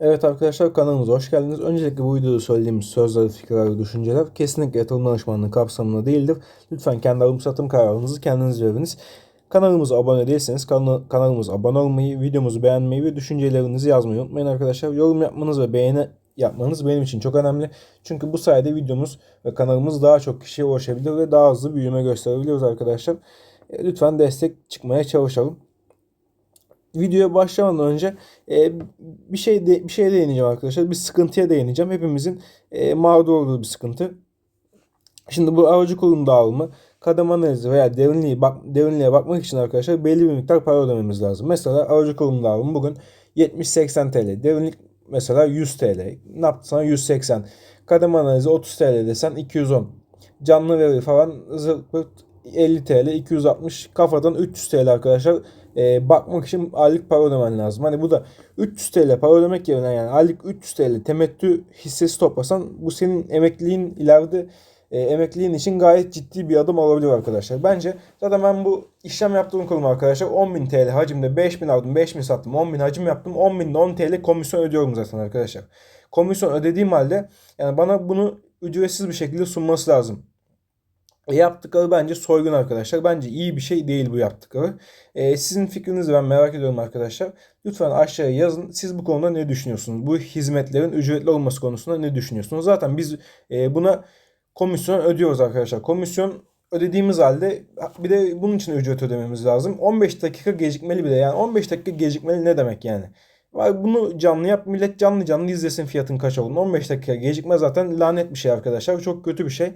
Evet arkadaşlar kanalımıza hoş geldiniz. Öncelikle bu videoda söylediğimiz sözler, fikirler ve düşünceler kesinlikle yatırım danışmanlığı kapsamında değildir. Lütfen kendi alım satım kararınızı kendiniz veriniz. Kanalımıza abone değilseniz kanal, kanalımıza abone olmayı, videomuzu beğenmeyi ve düşüncelerinizi yazmayı unutmayın arkadaşlar. Yorum yapmanız ve beğeni yapmanız benim için çok önemli. Çünkü bu sayede videomuz ve kanalımız daha çok kişiye ulaşabilir ve daha hızlı büyüme gösterebiliyoruz arkadaşlar. E, Lütfen destek çıkmaya çalışalım videoya başlamadan önce e, bir şey de, bir şeye değineceğim arkadaşlar. Bir sıkıntıya değineceğim. Hepimizin e, mağdur olduğu bir sıkıntı. Şimdi bu aracı kurum dağılımı kadem analizi veya derinliği bak, derinliğe bakmak için arkadaşlar belli bir miktar para ödememiz lazım. Mesela aracı kurum dağılımı bugün 70-80 TL. Derinlik mesela 100 TL. Ne yaptı sana 180. Kadem analizi 30 TL desen 210. Canlı veri falan zırt pırt 50 TL, 260 kafadan 300 TL arkadaşlar. E, bakmak için aylık para ödemen lazım. Hani bu da 300 TL para ödemek yerine yani aylık 300 TL temettü hissesi toplasan bu senin emekliliğin ileride e, emekliliğin için gayet ciddi bir adım olabilir arkadaşlar. Bence zaten ben bu işlem yaptığım kurum arkadaşlar 10.000 TL hacimde 5.000 aldım 5.000 sattım 10.000 hacim yaptım 10.000'de 10 TL komisyon ödüyorum zaten arkadaşlar. Komisyon ödediğim halde yani bana bunu ücretsiz bir şekilde sunması lazım. E, yaptıkları bence soygun arkadaşlar. Bence iyi bir şey değil bu yaptıkları. E, sizin fikrinizi ben merak ediyorum arkadaşlar. Lütfen aşağıya yazın. Siz bu konuda ne düşünüyorsunuz? Bu hizmetlerin ücretli olması konusunda ne düşünüyorsunuz? Zaten biz e, buna komisyon ödüyoruz arkadaşlar. Komisyon ödediğimiz halde bir de bunun için ücret ödememiz lazım. 15 dakika gecikmeli bile. Yani 15 dakika gecikmeli ne demek yani? Bunu canlı yap. Millet canlı canlı izlesin fiyatın kaç olduğunu. 15 dakika gecikme zaten lanet bir şey arkadaşlar. Çok kötü bir şey.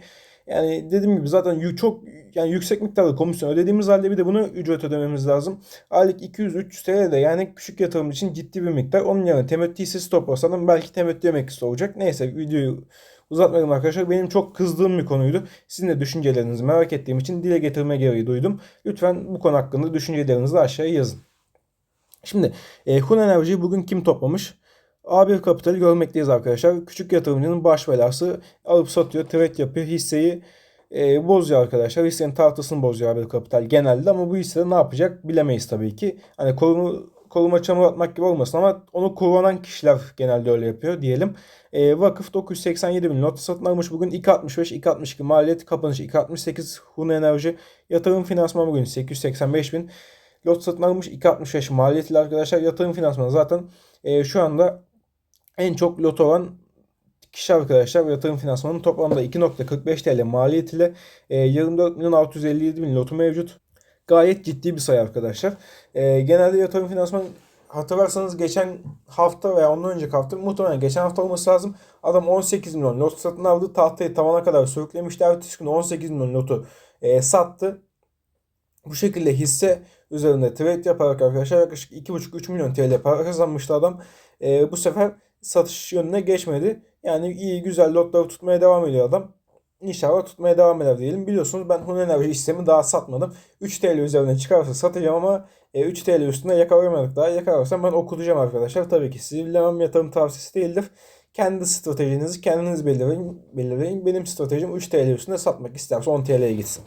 Yani dediğim gibi zaten çok yani yüksek miktarda komisyon ödediğimiz halde bir de bunu ücret ödememiz lazım. Aylık 200-300 TL de yani küçük yatırım için ciddi bir miktar. Onun yerine temettü hissesi toplasanım belki temettü emeklisi olacak. Neyse videoyu uzatmayalım arkadaşlar. Benim çok kızdığım bir konuydu. Sizin de düşüncelerinizi merak ettiğim için dile getirme gereği duydum. Lütfen bu konu hakkında düşüncelerinizi aşağıya yazın. Şimdi e, Hun Enerji'yi bugün kim toplamış? A1 Kapital'i görmekteyiz arkadaşlar. Küçük yatırımcının baş belası alıp satıyor, trade yapıyor, hisseyi e, bozuyor arkadaşlar. Hissenin tahtasını bozuyor A1 Kapital genelde ama bu hisse ne yapacak bilemeyiz tabii ki. Hani koruma, koruma çamur atmak gibi olmasın ama onu kullanan kişiler genelde öyle yapıyor diyelim. E, vakıf 987 bin lot satın almış bugün 2.65 2.62 maliyet kapanışı 2.68 Hun Enerji yatırım finansman bugün 885 bin lot satın almış 2.65 maliyetli arkadaşlar yatırım finansmanı zaten e, şu anda en çok lot olan kişi arkadaşlar yatırım finansmanının toplamda 2.45 TL maliyet ile 24 milyon 657 bin lotu mevcut. Gayet ciddi bir sayı arkadaşlar. E, genelde yatırım finansman hatırlarsanız geçen hafta veya ondan önceki hafta muhtemelen geçen hafta olması lazım. Adam 18 milyon lot satın aldı. Tahtayı tavana kadar sürüklemişti. Ertesi gün 18 milyon lotu e, sattı. Bu şekilde hisse üzerinde trade yaparak arkadaşlar yaklaşık 2,5-3 milyon TL para kazanmıştı adam. E, bu sefer satış yönüne geçmedi. Yani iyi güzel lotları tutmaya devam ediyor adam. İnşallah tutmaya devam eder diyelim. Biliyorsunuz ben Hun Enerji hissemi daha satmadım. 3 TL üzerine çıkarsa satacağım ama 3 TL üstünde yakalayamadık daha. Yakalarsam ben okutacağım arkadaşlar. Tabii ki sizi bilemem yatırım tavsiyesi değildir. Kendi stratejinizi kendiniz belirleyin. belirleyin. Benim stratejim 3 TL üstünde satmak isterse 10 TL'ye gitsin.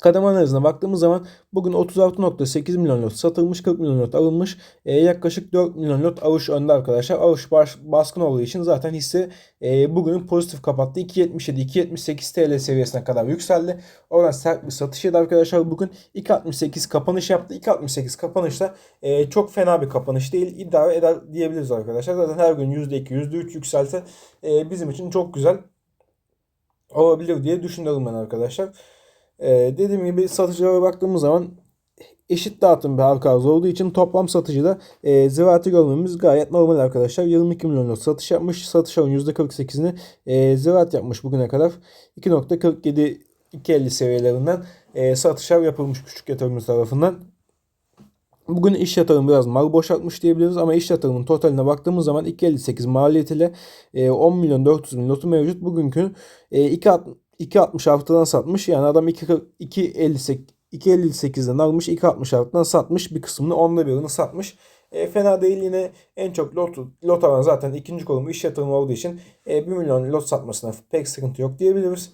Kademe analizine baktığımız zaman bugün 36.8 milyon lot satılmış, 40 milyon lot alınmış. E, yaklaşık 4 milyon lot alış önde arkadaşlar. Alış baş, baskın olduğu için zaten hisse e, bugün pozitif kapattı. 2.77-2.78 TL seviyesine kadar yükseldi. Oradan sert bir satış yedi arkadaşlar. Bugün 2.68 kapanış yaptı. 2.68 kapanışta e, çok fena bir kapanış değil. İdare eder diyebiliriz arkadaşlar. Zaten her gün %2, %3 yükselse e, bizim için çok güzel olabilir diye düşünüyorum ben arkadaşlar. Ee, dediğim gibi satıcılara baktığımız zaman eşit dağıtım bir halka olduğu için toplam satıcıda e, ziraatı görmemiz gayet normal arkadaşlar. 22 milyonluk satış yapmış. Satış alın %48'ini e, ziraat yapmış bugüne kadar. 2.47 2.50 seviyelerinden e, satışlar yapılmış küçük yatırımcı tarafından. Bugün iş yatırımı biraz mal boşaltmış diyebiliriz ama iş yatırımının totaline baktığımız zaman 2.58 maliyetiyle e, 10 milyon 400 bin notu mevcut. Bugünkü e, 2.60 2.66'dan satmış. Yani adam 2.58'den almış 2.66'dan satmış. Bir kısmını onda birini satmış. E, fena değil yine en çok lot, lot alan zaten ikinci kolumu iş yatırımı olduğu için e, 1 milyon lot satmasına pek sıkıntı yok diyebiliriz.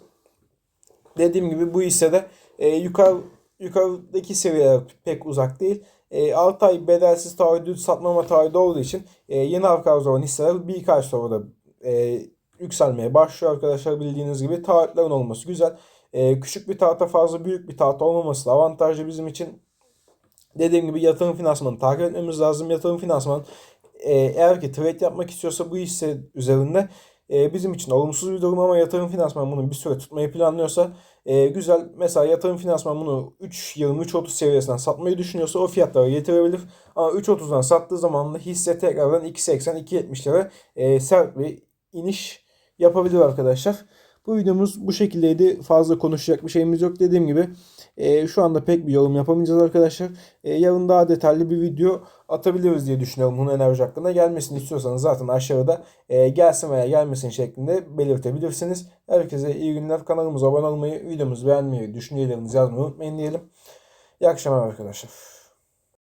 Dediğim gibi bu hisse de e, yukarı, yukarıdaki seviyeler pek uzak değil. E, 6 ay bedelsiz taahhüdü satmama taahhüdü olduğu için e, yeni halka arz olan hisseler birkaç sonra da e, yükselmeye başlıyor arkadaşlar. Bildiğiniz gibi taahhütlerin olması güzel. E, küçük bir tahta fazla büyük bir tahta olmaması da avantajlı bizim için. Dediğim gibi yatırım finansmanı takip etmemiz lazım. Yatırım finansman e, eğer ki trade yapmak istiyorsa bu hisse üzerinde e, bizim için olumsuz bir durum ama yatırım finansman bunu bir süre tutmayı planlıyorsa e, güzel. Mesela yatırım finansman bunu 3.20-3.30 seviyesinden satmayı düşünüyorsa o fiyatlara getirebilir. Ama 3.30'dan sattığı zaman da hisse tekrardan 2.80-2.70'lere e, sert bir iniş yapabilir arkadaşlar. Bu videomuz bu şekildeydi. Fazla konuşacak bir şeyimiz yok. Dediğim gibi e, şu anda pek bir yorum yapamayacağız arkadaşlar. E, yarın daha detaylı bir video atabiliriz diye düşünüyorum bunun enerji hakkında. Gelmesini istiyorsanız zaten aşağıda e, gelsin veya gelmesin şeklinde belirtebilirsiniz. Herkese iyi günler. Kanalımıza abone olmayı, videomuzu beğenmeyi, düşüncelerinizi yazmayı unutmayın diyelim. İyi akşamlar arkadaşlar.